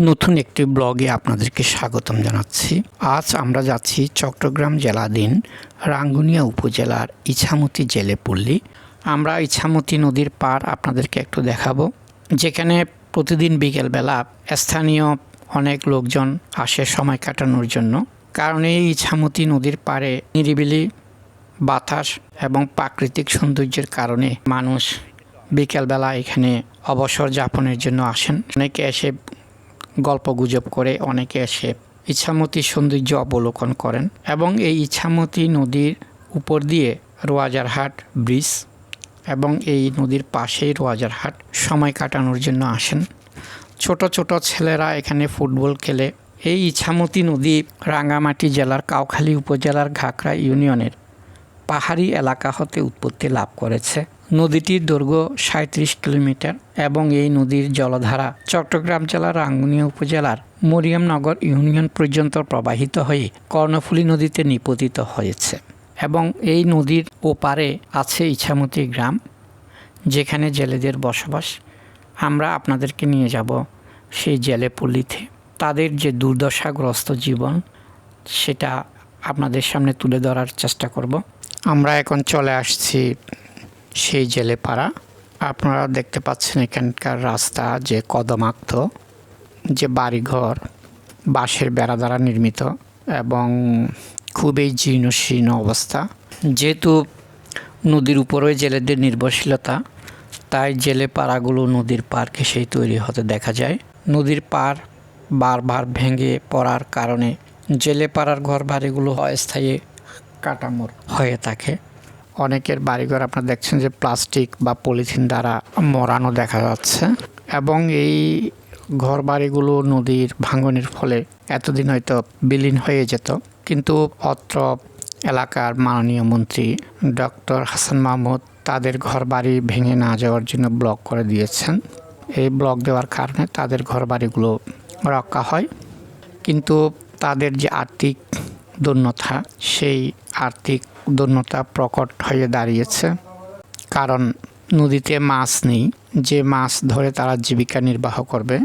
নতুন একটি ব্লগে আপনাদেরকে স্বাগতম জানাচ্ছি। আজ আমরা যাচ্ছি চট্টগ্রাম জেলাধীন রাঙ্গুনিয়া উপজেলার ইছামতি জেলে পল্লী। আমরা ইছামতি নদীর পার আপনাদেরকে একটু দেখাবো। যেখানে প্রতিদিন বিকেলবেলা স্থানীয় অনেক লোকজন আসে সময় কাটানোর জন্য। কারণ এই ইছামতি নদীর পাড়ে নিরিবিলি বাতাস এবং প্রাকৃতিক সৌন্দর্যের কারণে মানুষ বিকেলবেলা এখানে অবসর যাপনের জন্য আসেন। অনেকে এসে গল্প গুজব করে অনেকে এসে ইছামতি সৌন্দর্য অবলোকন করেন এবং এই ইছামতি নদীর উপর দিয়ে রোয়াজারহাট ব্রিজ এবং এই নদীর পাশেই রোয়াজারহাট সময় কাটানোর জন্য আসেন। ছোট ছোট ছেলেরা এখানে ফুটবল খেলে। এই ইছামতি নদী রাঙ্গামাটি জেলার কাউখালী উপজেলার ঘাকড়া ইউনিয়নের পাহাড়ি এলাকা হতে উৎপত্তি লাভ করেছে। নদীটির দৈর্ঘ্য সাঁত্রিশ কিলোমিটার এবং এই নদীর জলধারা চট্টগ্রাম জেলার রাঙ্গুনিয়া উপজেলার মরিয়ামনগর ইউনিয়ন পর্যন্ত প্রবাহিত হয়ে কর্ণফুলী নদীতে নিপতিত হয়েছে এবং এই নদীর ওপারে আছে ইছামতি গ্রাম, যেখানে জেলেদের বসবাস। আমরা আপনাদেরকে নিয়ে যাব সেই জেলে পল্লীতে। তাদের যে দুর্দশাগ্রস্ত জীবন, সেটা আপনাদের সামনে তুলে ধরার চেষ্টা করব। আমরা এখন চলে আসছি সেই জেলে পাড়া। আপনারা দেখতে পাচ্ছেন এখানকার রাস্তা যে কদমাক্ত, যে বাড়িঘর, বাঁশের বেড়া দ্বারা নির্মিত এবং খুবই জীর্ণ শীর্ণ অবস্থা। যেহেতু নদীর উপরে জেলেদের নির্ভরশীলতা, তাই জেলে পাড়াগুলো নদীর পার ঘেসেই তৈরি হতে দেখা যায়। নদীর পার বারবার ভেঙে পড়ার কারণে জেলে পাড়ার ঘর বাড়িগুলো অস্থায়ী কাটামোর হয়ে থাকে। অনেকের বাড়িঘর আপনারা দেখছেন যে প্লাস্টিক বা পলিথিন দ্বারা মরানো দেখা যাচ্ছে এবং এই ঘর বাড়িগুলো নদীর ভাঙনের ফলে এতদিন হয়তো বিলীন হয়ে যেত। কিন্তু অত্র এলাকার মাননীয় মন্ত্রী ডক্টর হাসান মাহমুদ তাদের ঘর বাড়ি ভেঙে না যাওয়ার জন্য ব্লক করে দিয়েছেন। এই ব্লক দেওয়ার কারণে তাদের ঘর বাড়িগুলো রক্ষা হয়। কিন্তু তাদের যে আর্থিক দন্যতা সেই আর্থিক দন্যতা প্রকট হয়ে দাঁড়িয়েছে। কারণ নদীতে মাছ নেই। যে মাছ ধরে তারা জীবিকা নির্বাহ করবে,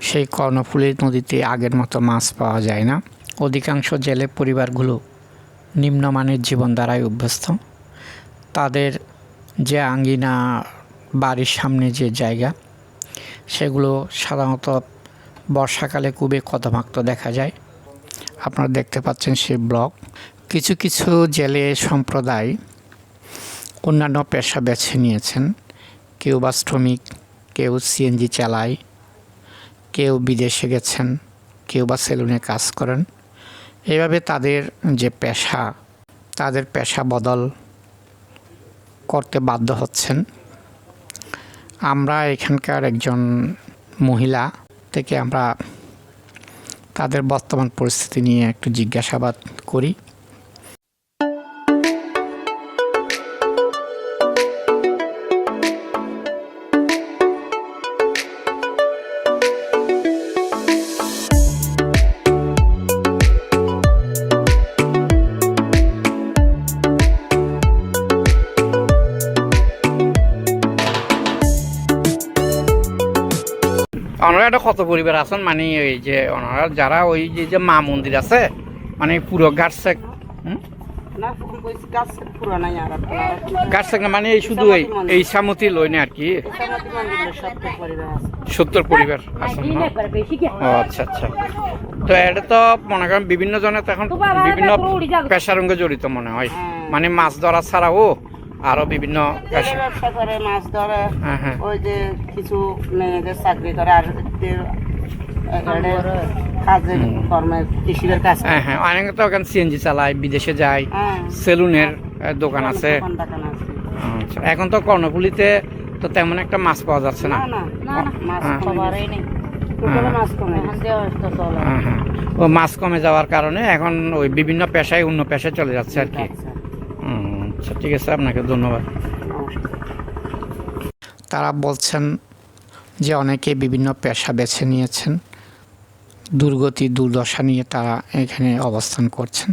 সেই কর্ণফুলীর নদীতে আগের মতো মাছ পাওয়া যায় না। অধিকাংশ জেলে পরিবারগুলো নিম্নমানের জীবন দ্বারাই অভ্যস্ত। তাদের যে আঙ্গিনা, বাড়ির সামনে যে জায়গা, সেগুলো সাধারণত বর্ষাকালে খুবই কদমাক্ত দেখা যায়। আপনারা দেখতে পাচ্ছেন সেই ব্লক। কিছু কিছু জেলে সম্প্রদায় অন্যান্য পেশা বেছে নিয়েছেন। কেউ বা শ্রমিক, কেউ সিএনজি চালায়, কেউ বিদেশে গেছেন, কেউ বা সেলুনে কাজ করেন। এভাবে তাদের যে পেশা, তাদের পেশা বদল করতে বাধ্য হচ্ছেন। আমরা এখানকার একজন মহিলা থেকে আমরা তাদের বর্তমান পরিস্থিতি নিয়ে একটু জিজ্ঞাসাবাদ করি। ওনারা একটা কত পরিবার আছেন? মানে ওই যে ওনারা যারা ওই যে যে মা মন্দির আছে মানে পুরো গাছসেক ওই গাছসেক না মানে এই শুধু এই এই সামতি লই না আর কি সত্তর পরিবার আছেন না ও আচ্ছা আচ্ছা। তো এটা তো মনে করেন বিভিন্ন জনের তো এখন বিভিন্ন পেশার সঙ্গে জড়িত মনে হয়। মানে মাছ ধরা ছাড়াও আরও বিভিন্ন ব্যবসা করে মাছ ধরে হ্যাঁ হ্যাঁ। ওই যে কিছু মেয়েদের চাকরি করে আর কাজের কর্মে কৃষিদের কাজ হ্যাঁ হ্যাঁ অনেকে তো এখন সিএনজি চালায় বিদেশে যায় হ্যাঁ। সেলুনের দোকান আছে। দোকান টাকান আছে। আচ্ছা এখন তো কর্ণফুলিতে তো তেমন একটা মাছ পাওয়া যাচ্ছে না। ও মাছ কমে যাওয়ার কারণে এখন ওই বিভিন্ন পেশায় অন্য পেশায় চলে যাচ্ছে আর কি। আচ্ছা, ঠিক আছে আপনাকে ধন্যবাদ। তারা বলছেন যে অনেকে বিভিন্ন পেশা বেছে নিয়েছেন দুর্গতি দুর্দশা নিয়ে তারা এখানে অবস্থান করছেন।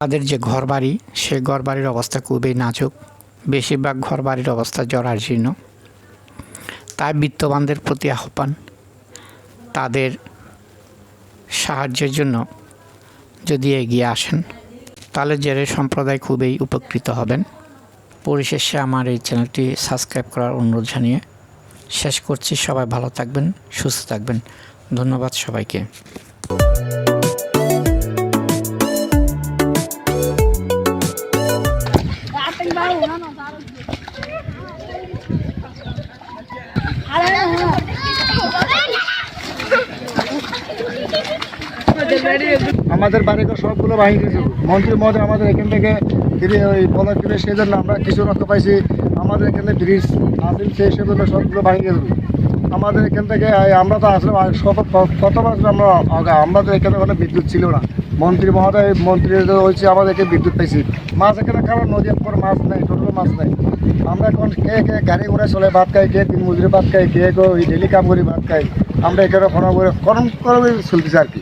তাদের যে ঘরবাড়ি সে ঘরবাড়ির অবস্থা খুবই নাজুক। বেশিরভাগ ঘরবাড়ির অবস্থা জরাজীর্ণ। তাই বিত্তবানদের প্রতি আহ্বান তাদের সাহায্যের জন্য যদি এগিয়ে আসেন। তাহলে জেরে সম্প্রদায় খুবই উপকৃত হবেন। পরিশেষে আমার এই চ্যানেলটি সাবস্ক্রাইব করার অনুরোধ জানিয়ে শেষ করছি। সবাই ভালো থাকবেন, সুস্থ থাকবেন। ধন্যবাদ সবাইকে। আমাদের বাড়িঘর সবগুলো ভাঙি গেছে মন্ত্রী মহোদয় আমাদের এখান থেকে ফিরে ওই পদক দিবে সেই জন্য আমরা কিছু রক্ষা পাইছি। আমাদের এখানে ব্রিজ আসিল সেই সেজন্য সবগুলো ভাঙি গেছে আমাদের এখান থেকে আমরা তো আসলে কত বছর আমরা তো এখানে কোনো বিদ্যুৎ ছিল না। মন্ত্রী মহোদয় মন্ত্রী হয়েছে আমাদেরকে বিদ্যুৎ পাইছি। মাছ এখানে কারণ নদী কোনো মাছ নেই টোটাল মাছ নেই। আমরা এখন কে কে গাড়ি ঘোড়া চলে, ভাত খাই, কে দিন মজুরি ভাত খাই, কে গো ডেলি কাম করি, ভাত খাই। আমরা এখানে ফোন করে করম করে চলতেছে আর কি।